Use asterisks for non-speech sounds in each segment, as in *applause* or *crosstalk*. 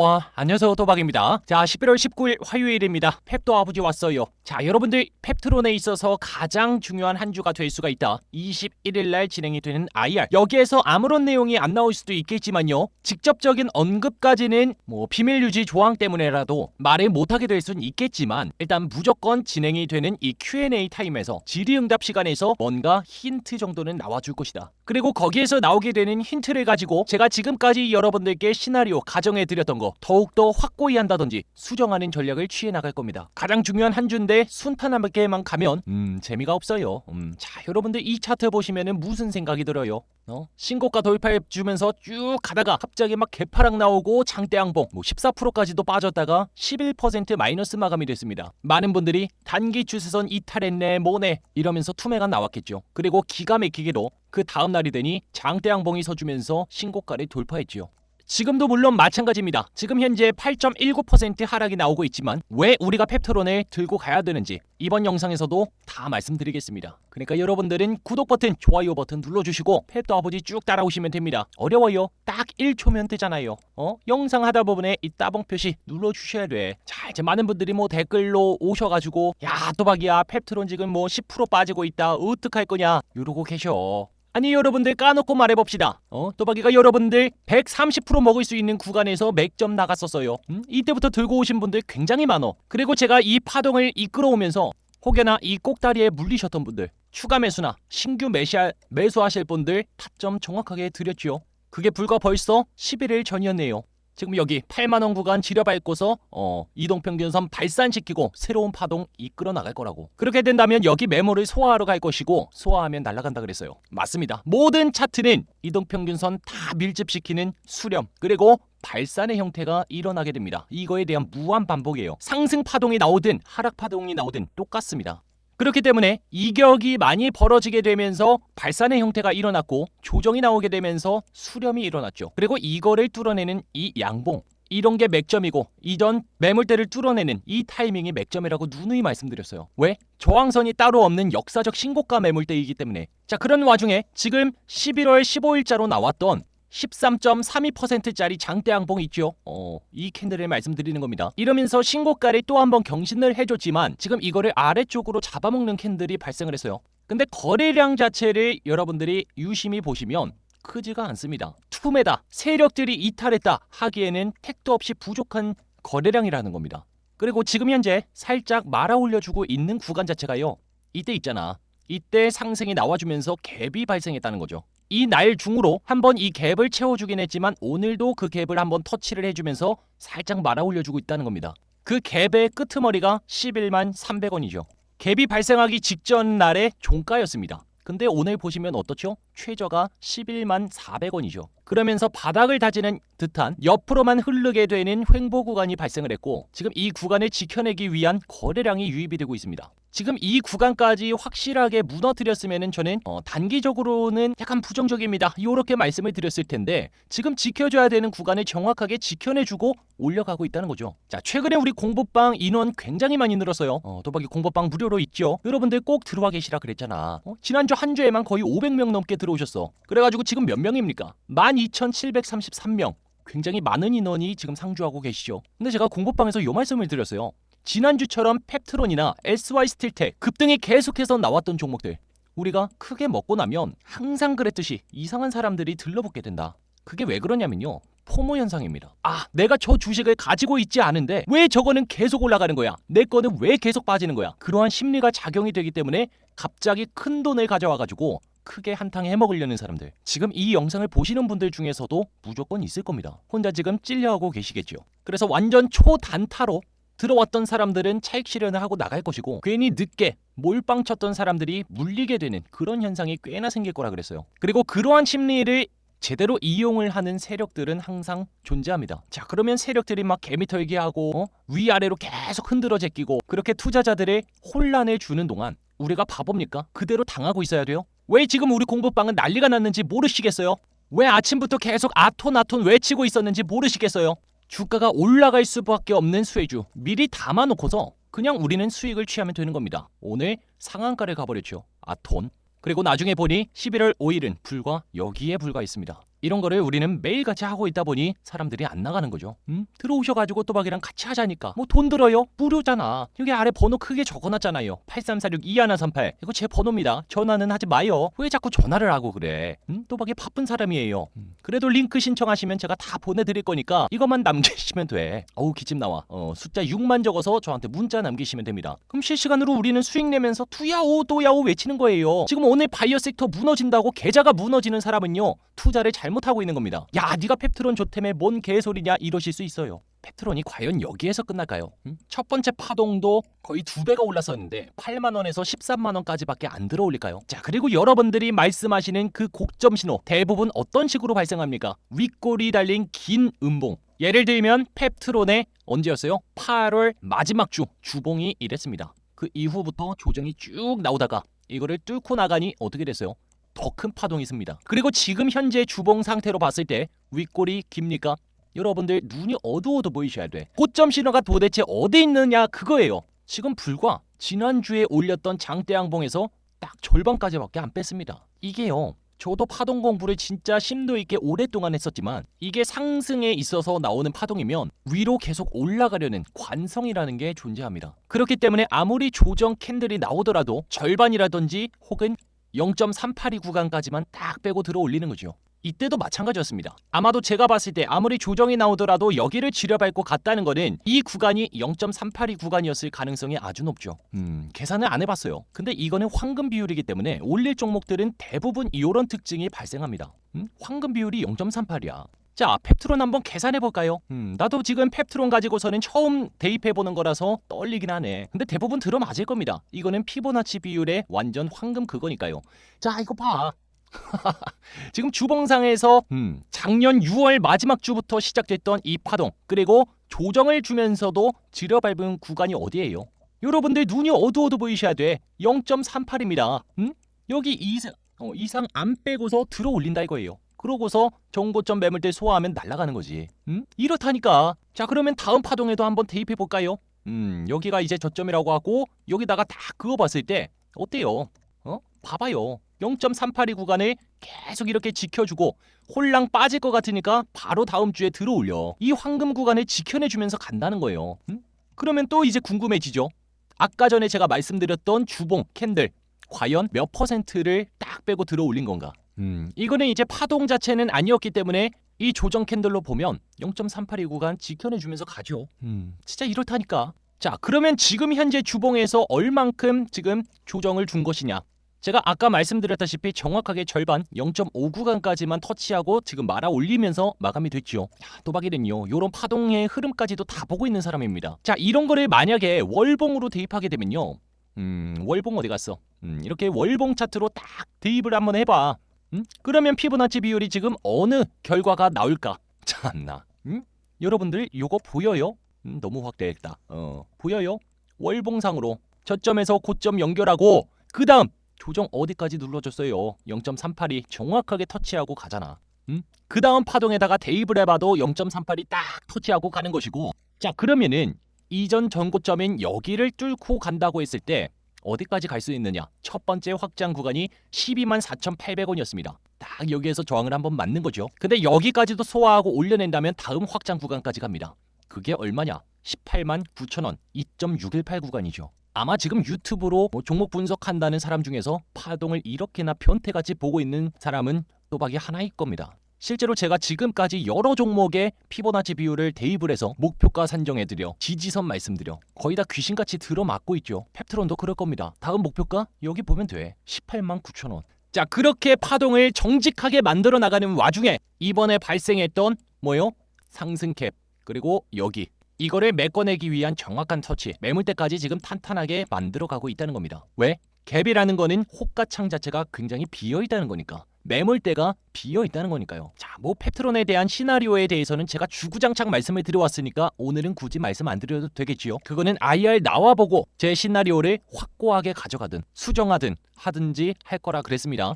와. 안녕하세요 도박입니다. 자 11월 19일 화요일입니다. 펩도 아버지 왔어요. 자 여러분들 펩트론에 있어서 가장 중요한 한 주가 될 수가 있다. 21일날 진행이 되는 IR 여기에서 아무런 내용이 안 나올 수도 있겠지만요. 직접적인 언급까지는 뭐 비밀 유지 조항 때문에라도 말을 못하게 될 수는 있겠지만 일단 무조건 진행이 되는 이 Q&A 타임에서 질의응답 시간에서 뭔가 힌트 정도는 나와줄 것이다. 그리고 거기에서 나오게 되는 힌트를 가지고 제가 지금까지 여러분들께 시나리오 가정해 드렸던 거 더욱더 확고히 한다든지 수정 하는 전략을 취해 나갈 겁니다. 가장 중요한 한 주인데 순탄하게만 가면 음 재미가 없어요. 음, 자 여러분들 이 차트 보시면은 무슨 생각이 들어요? 어? 신고가 돌파해 주면서 쭉 가다가 갑자기 막 개파락 나오고 장대양봉 뭐 14%까지도 빠졌다가 11% 마이너스 마감이 됐습니다. 많은 분들이 단기 추세선 이탈했네 뭐네 이러면서 투매가 나왔겠죠. 그리고 기가 막히게도 그 다음 날이 되니 장대양봉이 서주면서 신고가를 돌파했지요. 지금도 물론 마찬가지입니다. 지금 현재 8.19% 하락이 나오고 있지만 왜 우리가 펩트론을 들고 가야 되는지 이번 영상에서도 다 말씀드리겠습니다. 그러니까 여러분들은 구독 버튼, 좋아요 버튼 눌러주시고 펩도 아버지 쭉 따라오시면 됩니다. 어려워요. 딱 1초면 되잖아요. 어? 영상 하다 부분에 이 따봉 표시 눌러주셔야 돼. 자 이제 많은 분들이 뭐 댓글로 오셔가지고 야 또박이야 펩트론 지금 뭐 10% 빠지고 있다. 어떡할 거냐 이러고 계셔. 아니 여러분들 까놓고 말해봅시다. 어? 또박이가 여러분들 130% 먹을 수 있는 구간에서 맥점 나갔었어요. 음? 이때부터 들고 오신 분들 굉장히 많어. 그리고 제가 이 파동을 이끌어오면서 혹여나 이 꼭다리에 물리셨던 분들 추가 매수나 신규 매시할, 매수하실 분들 타점 정확하게 드렸지요. 그게 불과 벌써 11일 전이었네요. 지금 여기 8만 원 구간 지려밟고서 어, 이동 평균선 발산시키고 새로운 파동 이끌어 나갈 거라고. 그렇게 된다면 여기 메모를 소화하러 갈 것이고 소화하면 날아간다 그랬어요. 맞습니다. 모든 차트는 이동 평균선 다 밀집시키는 수렴 그리고 발산의 형태가 일어나게 됩니다. 이거에 대한 무한 반복이에요. 상승 파동이 나오든 하락 파동이 나오든 똑같습니다. 그렇기 때문에 이격이 많이 벌어지게 되면서 발산의 형태가 일어났고 조정이 나오게 되면서 수렴이 일어났죠. 그리고 이거를 뚫어내는 이 양봉 이런 게 맥점이고 이전 매물대를 뚫어내는 이 타이밍이 맥점이라고 누누이 말씀드렸어요. 왜? 저항선이 따로 없는 역사적 신고가 매물대이기 때문에. 자 그런 와중에 지금 11월 15일자로 나왔던 13.32%짜리 장대양봉 있죠. 어, 이 캔들을 말씀드리는 겁니다. 이러면서 신고가를 또 한 번 경신을 해줬지만 지금 이거를 아래쪽으로 잡아먹는 캔들이 발생을 했어요. 근데 거래량 자체를 여러분들이 유심히 보시면 크지가 않습니다. 투매다, 세력들이 이탈했다 하기에는 택도 없이 부족한 거래량이라는 겁니다. 그리고 지금 현재 살짝 말아 올려주고 있는 구간 자체가요. 이때 있잖아. 이때 상승이 나와주면서 갭이 발생했다는 거죠. 이 날 중으로 한번 이 갭을 채워주긴 했지만 오늘도 그 갭을 한번 터치를 해주면서 살짝 말아 올려주고 있다는 겁니다. 그 갭의 끄트머리가 11만 300원이죠. 갭이 발생하기 직전 날의 종가였습니다. 근데 오늘 보시면 어떻죠? 최저가 11만 400원이죠. 그러면서 바닥을 다지는 듯한 옆으로만 흐르게 되는 횡보 구간이 발생을 했고 지금 이 구간을 지켜내기 위한 거래량이 유입이 되고 있습니다. 지금 이 구간까지 확실하게 무너뜨렸으면 저는 어, 단기적으로는 약간 부정적입니다. 이렇게 말씀을 드렸을 텐데 지금 지켜줘야 되는 구간을 정확하게 지켜내주고 올려가고 있다는 거죠. 자 최근에 우리 공부방 인원 굉장히 많이 늘었어요. 어, 도박이 공부방 무료로 있죠. 여러분들 꼭 들어와 계시라 그랬잖아. 어? 지난주 한 주에만 거의 500명 넘게 들어오셨어. 그래가지고 지금 몇 명입니까? 12,733명. 굉장히 많은 인원이 지금 상주하고 계시죠. 근데 제가 공부방에서 요 말씀을 드렸어요. 지난주처럼 펩트론이나 SY 스틸텍 급등이 계속해서 나왔던 종목들 우리가 크게 먹고 나면 항상 그랬듯이 이상한 사람들이 들러붙게 된다. 그게 왜 그러냐면요. 포모 현상입니다. 아, 내가 저 주식을 가지고 있지 않은데 왜 저거는 계속 올라가는 거야? 내 거는 왜 계속 빠지는 거야? 그러한 심리가 작용이 되기 때문에 갑자기 큰 돈을 가져와 가지고 크게 한탕 해먹으려는 사람들. 지금 이 영상을 보시는 분들 중에서도 무조건 있을 겁니다. 혼자 지금 찔려하고 계시겠죠. 그래서 완전 초단타로 들어왔던 사람들은 차익 실현을 하고 나갈 것이고 괜히 늦게 몰빵 쳤던 사람들이 물리게 되는 그런 현상이 꽤나 생길 거라 그랬어요. 그리고 그러한 심리를 제대로 이용을 하는 세력들은 항상 존재합니다. 자, 그러면 세력들이 막 개미털기 하고 어? 위아래로 계속 흔들어 제끼고 그렇게 투자자들의 혼란을 주는 동안 우리가 바보입니까? 그대로 당하고 있어야 돼요? 왜 지금 우리 공부방은 난리가 났는지 모르시겠어요? 왜 아침부터 계속 아톤 아톤 외치고 있었는지 모르시겠어요? 주가가 올라갈 수밖에 없는 수혜주 미리 담아놓고서 그냥 우리는 수익을 취하면 되는 겁니다. 오늘 상한가를 가버렸죠. 아톤. 그리고 나중에 보니 11월 5일은 불과 여기에 불과했습니다. 이런 거를 우리는 매일같이 하고 있다 보니 사람들이 안 나가는 거죠. 음? 들어오셔가지고 또박이랑 같이 하자니까 뭐 돈 들어요? 무료잖아. 여기 아래 번호 크게 적어놨잖아요. 8346-2138 이거 제 번호입니다. 전화는 하지 마요. 왜 자꾸 전화를 하고 그래? 음? 또박이 바쁜 사람이에요. 음. 그래도 링크 신청하시면 제가 다 보내드릴 거니까 이것만 남기시면 돼. 어우 기침 나와. 어, 숫자 6만 적어서 저한테 문자 남기시면 됩니다. 그럼 실시간으로 우리는 수익 내면서 투야오 또야오 외치는 거예요. 지금 오늘 바이오 섹터 무너진다고 계좌가 무너지는 사람은요 투자를 잘 못하고 있는 겁니다. 야 네가 펩트론 좋다며 뭔 개소리냐 이러실 수 있어요. 펩트론이 과연 여기에서 끝날까요? 음? 첫 번째 파동도 거의 두 배가 올랐었는데 8만 원에서 13만 원까지밖에 안 들어올릴까요? 자 그리고 여러분들이 말씀하시는 그 곡점 신호 대부분 어떤 식으로 발생합니까? 윗골이 달린 긴 음봉. 예를 들면 펩트론의 언제였어요? 8월 마지막 주 주봉이 이랬습니다. 그 이후부터 조정이 쭉 나오다가 이거를 뚫고 나가니 어떻게 됐어요? 더 큰 파동이 있습니다. 그리고 지금 현재 주봉 상태로 봤을 때 윗골이 깁니까? 여러분들 눈이 어두워도 보이셔야 돼. 고점 신호가 도대체 어디 있느냐 그거예요. 지금 불과 지난주에 올렸던 장대양봉에서 딱 절반까지밖에 안 뺐습니다. 이게요. 저도 파동 공부를 진짜 심도 있게 오랫동안 했었지만 이게 상승에 있어서 나오는 파동이면 위로 계속 올라가려는 관성이라는 게 존재합니다. 그렇기 때문에 아무리 조정 캔들이 나오더라도 절반이라든지 혹은 0.382 구간까지만 딱 빼고 들어 올리는 거죠. 이때도 마찬가지였습니다. 아마도 제가 봤을 때 아무리 조정이 나오더라도 여기를 지려밟고 갔다는 거는 이 구간이 0.382 구간이었을 가능성이 아주 높죠. 음, 계산을 안 해봤어요. 근데 이거는 황금 비율이기 때문에 올릴 종목들은 대부분 이런 특징이 발생합니다. 음? 황금 비율이 0.38이야. 자, 펩트론 한번 계산해 볼까요? 음, 나도 지금 펩트론 가지고서는 처음 대입해 보는 거라서 떨리긴 하네. 근데 대부분 들어맞을 겁니다. 이거는 피보나치 비율의 완전 황금 그거니까요. 자, 이거 봐. *laughs* 지금 주봉상에서 음, 작년 6월 마지막 주부터 시작됐던 이 파동 그리고 조정을 주면서도 지려밟은 구간이 어디예요? 여러분들 눈이 어두워도 보이셔야 돼. 0.38입니다. 음? 여기 이상, 어, 이상 안 빼고서 들어 올린다 이거예요. 그러고서 정고점 매물대 소화하면 날아가는 거지. 음? 이렇다니까. 자 그러면 다음 파동에도 한번 대입해 볼까요? 음 여기가 이제 저점이라고 하고 여기다가 다 그어봤을 때 어때요? 어? 봐봐요. 0.382 구간을 계속 이렇게 지켜주고 홀랑 빠질 것 같으니까 바로 다음 주에 들어올려. 이 황금 구간을 지켜내주면서 간다는 거예요. 음? 그러면 또 이제 궁금해지죠. 아까 전에 제가 말씀드렸던 주봉 캔들 과연 몇 퍼센트를 딱 빼고 들어 올린 건가? 음, 이거는 이제 파동 자체는 아니었기 때문에 이 조정 캔들로 보면 0.382 구간 지켜내주면서 가죠. 음, 진짜 이렇다니까. 자, 그러면 지금 현재 주봉에서 얼만큼 지금 조정을 준 것이냐? 제가 아까 말씀드렸다시피 정확하게 절반 0.5 구간까지만 터치하고 지금 말아 올리면서 마감이 됐죠. 야, 또박이는요. 요런 파동의 흐름까지도 다 보고 있는 사람입니다. 자, 이런 거를 만약에 월봉으로 대입하게 되면요. 음, 월봉 어디 갔어? 음, 이렇게 월봉 차트로 딱 대입을 한번 해봐. 음? 그러면 피부나치 비율이 지금 어느 결과가 나올까? *laughs* 참나. 음? 여러분들 요거 보여요? 음, 너무 확대했다. 어, 보여요? 월봉상으로 저점에서 고점 연결하고 그 다음 조정 어디까지 눌러줬어요? 0.382 정확하게 터치하고 가잖아. 음? 그 다음 파동에다가 대입을 해봐도 0.38이 딱 터치하고 가는 것이고 자 그러면은 이전 전고점인 여기를 뚫고 간다고 했을 때 어디까지 갈 수 있느냐? 첫 번째 확장 구간이 12만 4,800원이었습니다. 딱 여기에서 저항을 한번 맞는 거죠. 근데 여기까지도 소화하고 올려낸다면 다음 확장 구간까지 갑니다. 그게 얼마냐? 18만 9천원 2.618 구간이죠. 아마 지금 유튜브로 뭐 종목 분석한다는 사람 중에서 파동을 이렇게나 변태같이 보고 있는 사람은 또박이 하나일 겁니다. 실제로 제가 지금까지 여러 종목의 피보나치 비율을 대입을 해서 목표가 산정해드려 지지선 말씀드려 거의 다 귀신같이 들어맞고 있죠. 펩트론도 그럴 겁니다. 다음 목표가 여기 보면 돼. 18만 9천 원. 자 그렇게 파동을 정직하게 만들어 나가는 와중에 이번에 발생했던 뭐요? 상승 캡 그리고 여기 이거를 메꿔내기 위한 정확한 터치 매물대까지 지금 탄탄하게 만들어가고 있다는 겁니다. 왜? 갭이라는 거는 호가창 자체가 굉장히 비어 있다는 거니까. 매물대가 비어 있다는 거니까요. 자, 뭐 펩트론에 대한 시나리오에 대해서는 제가 주구장창 말씀을 드려왔으니까 오늘은 굳이 말씀 안 드려도 되겠지요. 그거는 IR 나와보고 제 시나리오를 확고하게 가져가든 수정하든 하든지 할 거라 그랬습니다.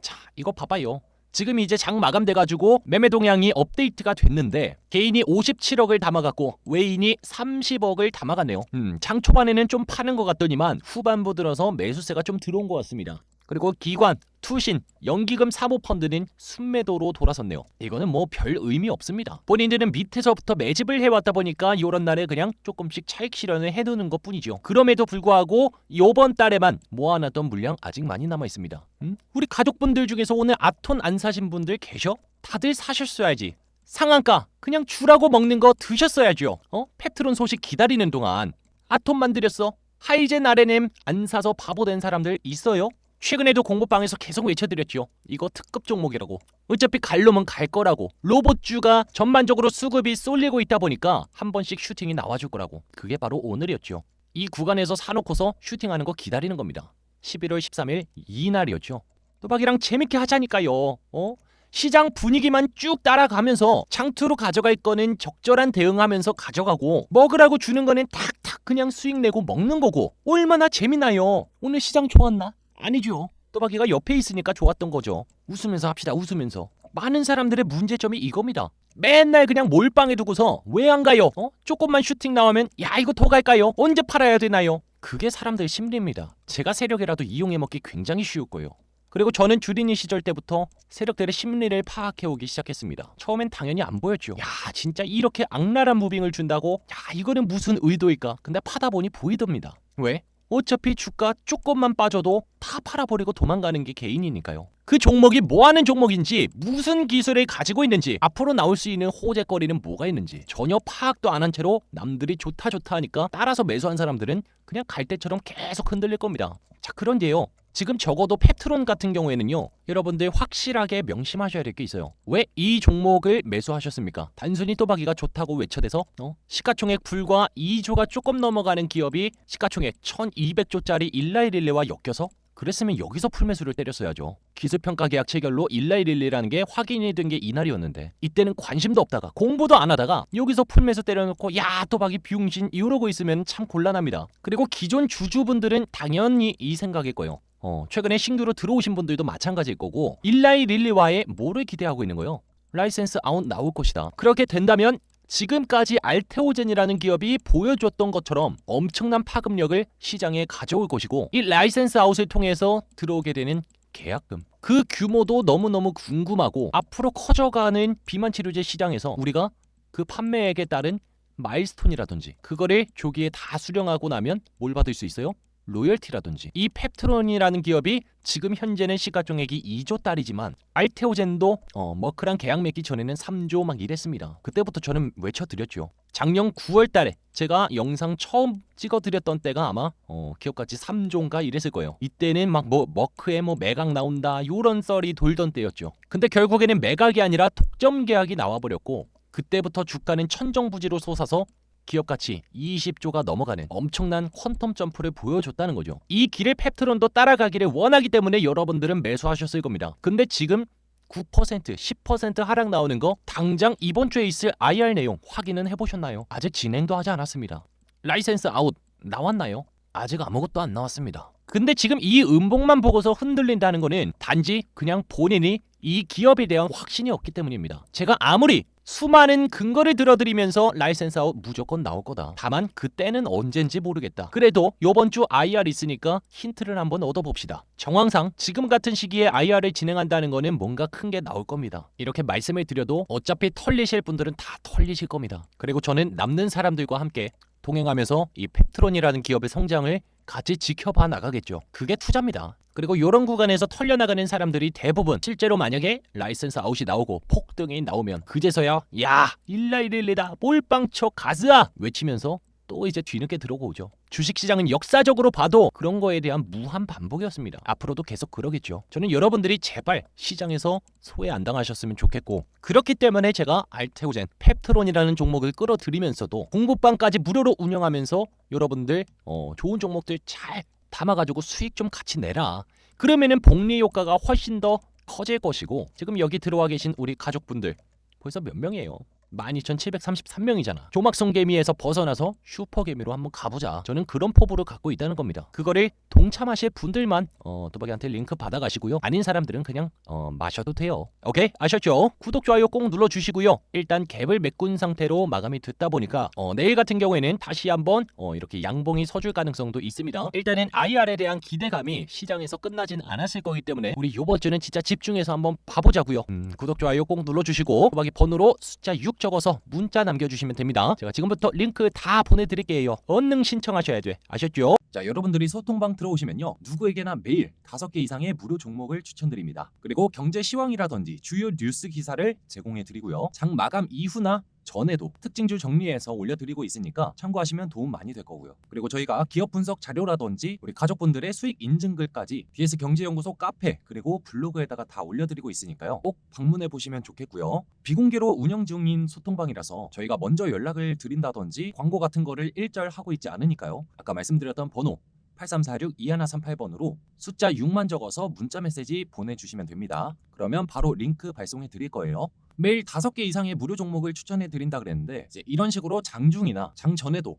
자, 이거 봐봐요. 지금 이제 장 마감돼가지고 매매 동향이 업데이트가 됐는데 개인이 57억을 담아갔고 외인이 30억을 담아갔네요. 음, 장 초반에는 좀 파는 것 같더니만 후반부 들어서 매수세가 좀 들어온 것 같습니다. 그리고 기관, 투신, 연기금 사모펀드는 순매도로 돌아섰네요. 이거는 뭐 별 의미 없습니다. 본인들은 밑에서부터 매집을 해왔다 보니까 이런 날에 그냥 조금씩 차익 실현을 해두는 것 뿐이죠. 그럼에도 불구하고 이번 달에만 모아놨던 물량 아직 많이 남아 있습니다. 음? 우리 가족분들 중에서 오늘 아톤 안 사신 분들 계셔? 다들 사셨어야지. 상한가 그냥 주라고 먹는 거 드셨어야죠. 어? 페트론 소식 기다리는 동안 아톰만 드렸어. 하이젠 아레넴 안 사서 바보 된 사람들 있어요? 최근에도 공부방에서 계속 외쳐드렸죠. 이거 특급 종목이라고. 어차피 갈 놈은 갈 거라고. 로봇주가 전반적으로 수급이 쏠리고 있다 보니까 한 번씩 슈팅이 나와줄 거라고. 그게 바로 오늘이었죠. 이 구간에서 사놓고서 슈팅하는 거 기다리는 겁니다. 11월 13일 이날이었죠. 또박이랑 재밌게 하자니까요. 어? 시장 분위기만 쭉 따라가면서 장투로 가져갈 거는 적절한 대응하면서 가져가고 먹으라고 주는 거는 탁탁 그냥 수익 내고 먹는 거고 얼마나 재미나요. 오늘 시장 좋았나? 아니죠. 또박이가 옆에 있으니까 좋았던 거죠. 웃으면서 합시다. 웃으면서. 많은 사람들의 문제점이 이겁니다. 맨날 그냥 몰빵해 두고서 왜 안 가요? 어? 조금만 슈팅 나오면 야 이거 더 갈까요? 언제 팔아야 되나요? 그게 사람들 심리입니다. 제가 세력이라도 이용해 먹기 굉장히 쉬울 거예요. 그리고 저는 주린이 시절 때부터 세력들의 심리를 파악해 오기 시작했습니다. 처음엔 당연히 안 보였죠. 야, 진짜 이렇게 악랄한 무빙을 준다고? 야, 이거는 무슨 의도일까? 근데 파다 보니 보이답니다. 왜? 어차피 주가 조금만 빠져도 다 팔아버리고 도망가는 게 개인이니까요. 그 종목이 뭐 하는 종목인지, 무슨 기술을 가지고 있는지, 앞으로 나올 수 있는 호재거리는 뭐가 있는지 전혀 파악도 안 한 채로 남들이 좋다 좋다 하니까 따라서 매수한 사람들은 그냥 갈대처럼 계속 흔들릴 겁니다. 자, 그런데요. 지금 적어도 페트론 같은 경우에는요. 여러분들 확실하게 명심하셔야 될 게 있어요. 왜 이 종목을 매수하셨습니까? 단순히 또박이가 좋다고 외쳐대서 어? 시가총액 불과 2조가 조금 넘어가는 기업이 시가총액 1200조짜리 일라이릴레와 엮여서 그랬으면 여기서 풀매수를 때렸어야죠. 기술평가 계약 체결로 일라이릴리라는 게 확인이 된 게 이날이었는데 이때는 관심도 없다가 공부도 안 하다가 여기서 풀매수 때려놓고 야 또박이 비용신 이러고 있으면 참 곤란합니다. 그리고 기존 주주분들은 당연히 이 생각일 거예요. 어, 최근에 신규로 들어오신 분들도 마찬가지일 거고 일라이 릴리와의 뭐를 기대하고 있는 거예요? 라이센스 아웃 나올 것이다. 그렇게 된다면 지금까지 알테오젠이라는 기업이 보여줬던 것처럼 엄청난 파급력을 시장에 가져올 것이고 이 라이센스 아웃을 통해서 들어오게 되는 계약금 그 규모도 너무너무 궁금하고 앞으로 커져가는 비만 치료제 시장에서 우리가 그 판매액에 따른 마일스톤이라든지 그거를 조기에 다 수령하고 나면 뭘 받을 수 있어요? 로열티라든지 이 펩트론이라는 기업이 지금 현재는 시가총액이 2조 달이지만 알테오젠도 어, 머크랑 계약 맺기 전에는 3조 막 이랬습니다. 그때부터 저는 외쳐드렸죠. 작년 9월 달에 제가 영상 처음 찍어드렸던 때가 아마 어, 기업가치 3조인가 이랬을 거예요. 이때는 막 뭐 머크에 뭐 매각 나온다 요런 썰이 돌던 때였죠. 근데 결국에는 매각이 아니라 독점 계약이 나와버렸고 그때부터 주가는 천정부지로 솟아서 기업 가치 20조가 넘어가는 엄청난 퀀텀 점프를 보여줬다는 거죠. 이 길을 펩트론도 따라가기를 원하기 때문에 여러분들은 매수하셨을 겁니다. 근데 지금 9% 10% 하락 나오는 거 당장 이번 주에 있을 IR 내용 확인은 해보셨나요? 아직 진행도 하지 않았습니다. 라이센스 아웃 나왔나요? 아직 아무것도 안 나왔습니다. 근데 지금 이 음봉만 보고서 흔들린다는 거는 단지 그냥 본인이 이 기업에 대한 확신이 없기 때문입니다. 제가 아무리 수많은 근거를 들어드리면서 라이센스 아웃 무조건 나올 거다. 다만 그때는 언젠지 모르겠다. 그래도 요번 주 IR 있으니까 힌트를 한번 얻어봅시다. 정황상 지금 같은 시기에 IR을 진행한다는 거는 뭔가 큰 게 나올 겁니다. 이렇게 말씀을 드려도 어차피 털리실 분들은 다 털리실 겁니다. 그리고 저는 남는 사람들과 함께 동행하면서 이 펩트론이라는 기업의 성장을 같이 지켜봐 나가겠죠. 그게 투자입니다. 그리고 이런 구간에서 털려나가는 사람들이 대부분 실제로 만약에 라이센스 아웃이 나오고 폭등이 나오면 그제서야 야 일라일릴리다 몰빵쳐 가즈아 외치면서 또 이제 뒤늦게 들어오죠. 주식시장은 역사적으로 봐도 그런 거에 대한 무한 반복이었습니다. 앞으로도 계속 그러겠죠. 저는 여러분들이 제발 시장에서 소외 안 당하셨으면 좋겠고 그렇기 때문에 제가 알테오젠, 펩트론이라는 종목을 끌어들이면서도 공부방까지 무료로 운영하면서 여러분들 어, 좋은 종목들 잘 담아가지고 수익 좀 같이 내라. 그러면은 복리 효과가 훨씬 더 커질 것이고 지금 여기 들어와 계신 우리 가족분들 벌써 몇 명이에요? 12,733명이잖아. 조막성 개미에서 벗어나서 슈퍼 개미로 한번 가보자. 저는 그런 포부를 갖고 있다는 겁니다. 그거를 동참하실 분들만 어, 또박이한테 링크 받아가시고요. 아닌 사람들은 그냥 어, 마셔도 돼요. 오케이 아셨죠? 구독 좋아요 꼭 눌러주시고요. 일단 갭을 메꾼 상태로 마감이 됐다 보니까 어, 내일 같은 경우에는 다시 한번 어, 이렇게 양봉이 서줄 가능성도 있습니다. 일단은 IR에 대한 기대감이 시장에서 끝나진 않았을 거기 때문에 우리 요번 주는 진짜 집중해서 한번 봐보자고요. 음, 구독 좋아요 꼭 눌러주시고 또박이 번호로 숫자 6 적어서 문자 남겨주시면 됩니다. 제가 지금부터 링크 다 보내드릴게요. 얼른 신청하셔야 돼. 아셨죠? 자, 여러분들이 소통방 들어오시면요. 누구에게나 매일 5개 이상의 무료 종목을 추천드립니다. 그리고 경제 시황이라든지 주요 뉴스 기사를 제공해 드리고요. 장 마감 이후나 전에도 특징주 정리해서 올려드리고 있으니까 참고하시면 도움 많이 될 거고요. 그리고 저희가 기업 분석 자료라든지 우리 가족분들의 수익 인증글까지 BS 경제연구소 카페 그리고 블로그에다가 다 올려드리고 있으니까요. 꼭 방문해 보시면 좋겠고요. 비공개로 운영 중인 소통방이라서 저희가 먼저 연락을 드린다든지 광고 같은 거를 일절 하고 있지 않으니까요. 아까 말씀드렸던 번호 8346-2138번으로 숫자 6만 적어서 문자 메시지 보내주시면 됩니다. 그러면 바로 링크 발송해 드릴 거예요. 매일 5개 이상의 무료 종목을 추천해 드린다 그랬는데 이제 이런 식으로 장중이나 장 전에도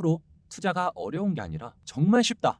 투자가 어려운 게 아니라 정말 쉽다.